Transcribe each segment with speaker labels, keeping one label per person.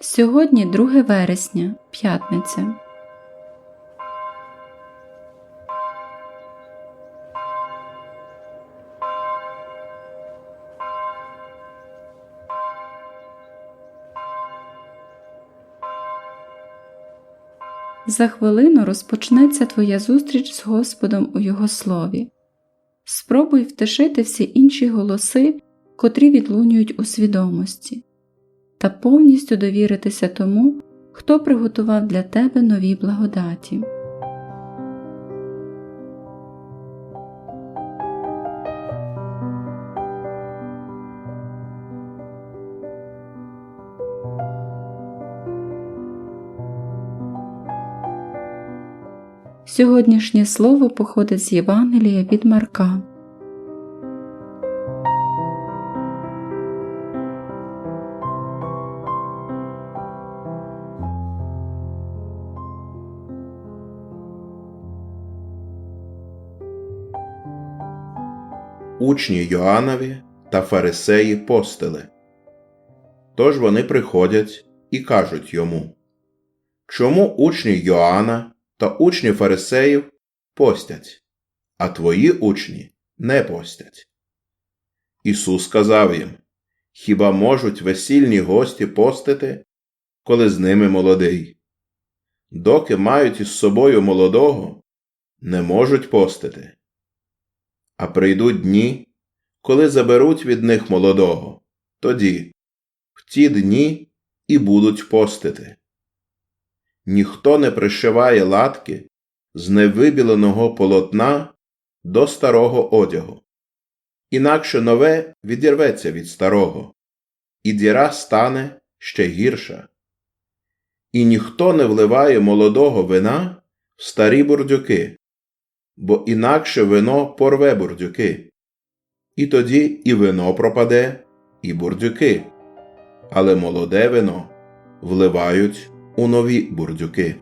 Speaker 1: Сьогодні 2 вересня, п'ятниця. За хвилину розпочнеться твоя зустріч з Господом у Його слові. Спробуй втишити всі інші голоси, котрі відлунюють у свідомості, та повністю довіритися тому, хто приготував для тебе нові благодаті. Сьогоднішнє слово походить з Євангелія від Марка.
Speaker 2: Учні Йоанові та фарисеї постили. Тож вони приходять і кажуть йому Чому учні Йоанна та учні фарисеїв постять, а твої учні не постять? Ісус сказав їм Хіба можуть весільні гості постити, коли з ними молодий? Доки мають із собою молодого, не можуть постити. А прийдуть дні, коли заберуть від них молодого, тоді, в ті дні і будуть постити. Ніхто не пришиває латки з невибіленого полотна до старого одягу, інакше нове відірветься від старого, і діра стане ще гірша. І ніхто не вливає молодого вина в старі бурдюки, бо інакше вино порве бурдюки. І тоді і вино пропаде, і бурдюки, але молоде вино вливають у нові бурдюки.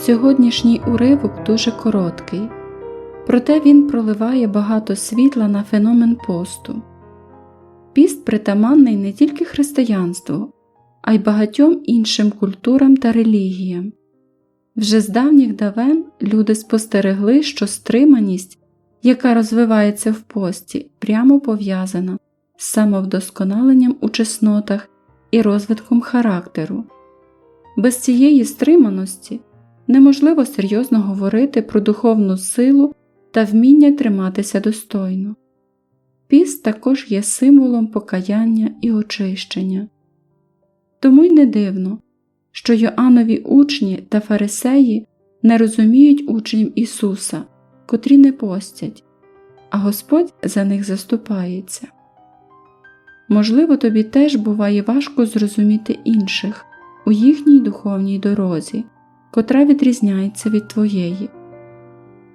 Speaker 1: Сьогоднішній уривок дуже короткий, проте він проливає багато світла на феномен посту. Піст притаманний не тільки християнству, а й багатьом іншим культурам та релігіям. Вже з давніх давен люди спостерегли, що стриманість, яка розвивається в пості, прямо пов'язана з самовдосконаленням у чеснотах і розвитком характеру. Без цієї стриманості неможливо серйозно говорити про духовну силу та вміння триматися достойно. Піст також є символом покаяння і очищення. Тому й не дивно, що Йоаннові учні та фарисеї не розуміють учнів Ісуса, котрі не постять, а Господь за них заступається. Можливо, тобі теж буває важко зрозуміти інших у їхній духовній дорозі котра відрізняється від твоєї.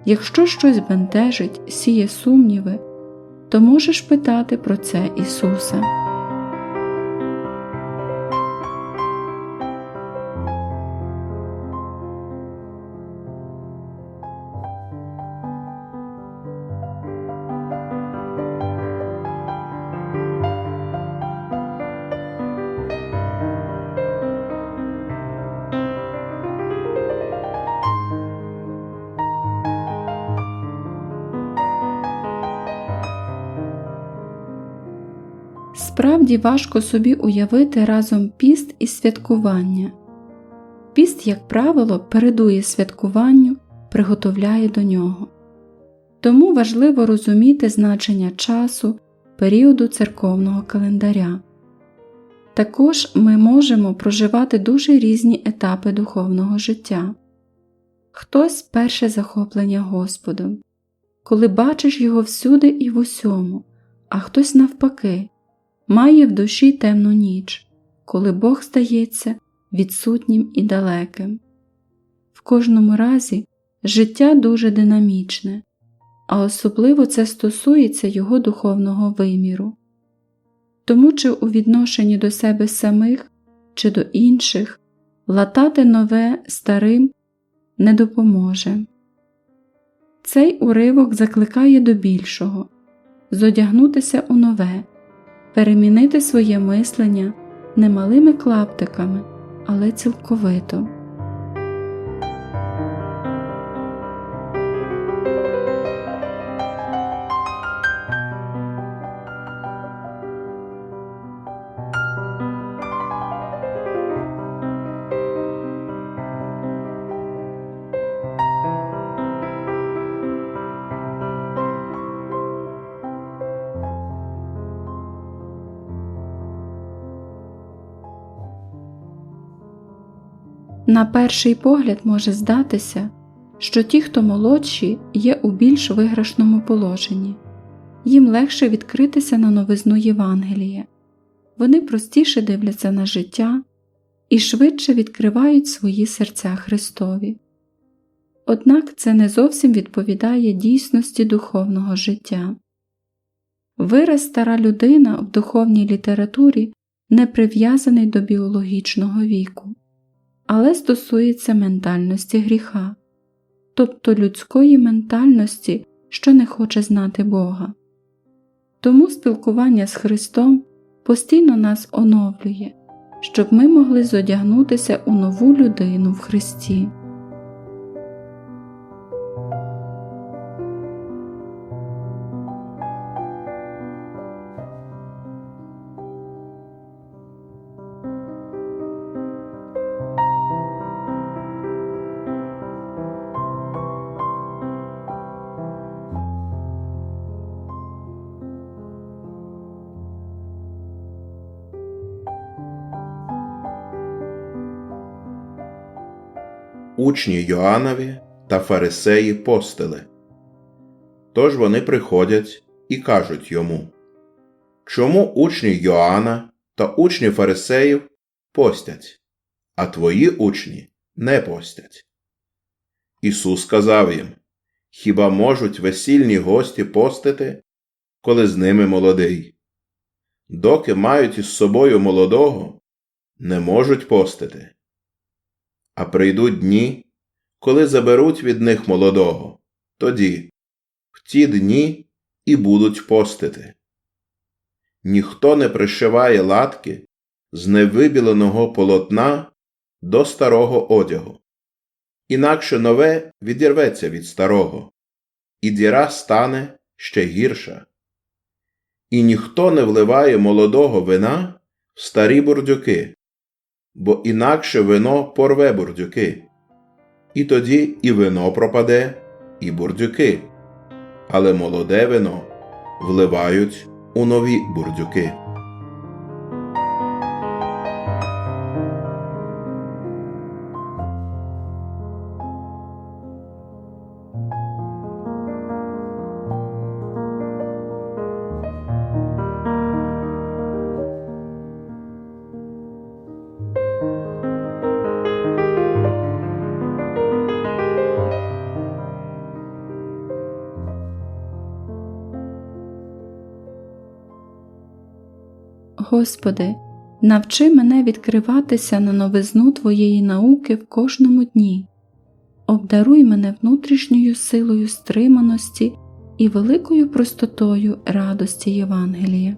Speaker 1: Якщо щось бентежить, сіє сумніви, то можеш питати про це Ісуса. Справді важко собі уявити разом піст і святкування. Піст, як правило, передує святкуванню, приготовляє до нього. Тому важливо розуміти значення часу, періоду церковного календаря. Також ми можемо проживати дуже різні етапи духовного життя. Хтось перше захоплення Господом, коли бачиш його всюди і в усьому, а хтось навпаки має в душі темну ніч, коли Бог здається відсутнім і далеким. В кожному разі життя дуже динамічне, а особливо це стосується його духовного виміру. Тому чи у відношенні до себе самих, чи до інших латати нове старим не допоможе. Цей уривок закликає до більшого зодягнутися у нове, перемінити своє мислення не малими клаптиками, але цілковито. На перший погляд може здатися, що ті, хто молодші, є у більш виграшному положенні, їм легше відкритися на новизну Євангелія, вони простіше дивляться на життя і швидше відкривають свої серця Христові. Однак це не зовсім відповідає дійсності духовного життя. Вираз стара людина в духовній літературі не прив'язаний до біологічного віку але стосується ментальності гріха, тобто людської ментальності, що не хоче знати Бога. Тому спілкування з Христом постійно нас оновлює, щоб ми могли зодягнутися у нову людину в Христі.
Speaker 2: Учні Йоанові та фарисеї постили. Тож вони приходять і кажуть йому Чому учні Йоанна та учні фарисеїв постять, а твої учні не постять? Ісус сказав їм Хіба можуть весільні гості постити, коли з ними молодий? Доки мають із собою молодого, не можуть постити. А прийдуть дні, коли заберуть від них молодого, тоді, в ті дні і будуть постити. Ніхто не пришиває латки з невибіленого полотна до старого одягу, інакше нове відірветься від старого, і діра стане ще гірша. І ніхто не вливає молодого вина в старі бурдюки, бо інакше вино порве бурдюки. І тоді і вино пропаде, і бурдюки, але молоде вино вливають у нові бурдюки.
Speaker 1: Господи, навчи мене відкриватися на новизну Твоєї науки в кожному дні, обдаруй мене внутрішньою силою стриманості і великою простотою радості Євангелія.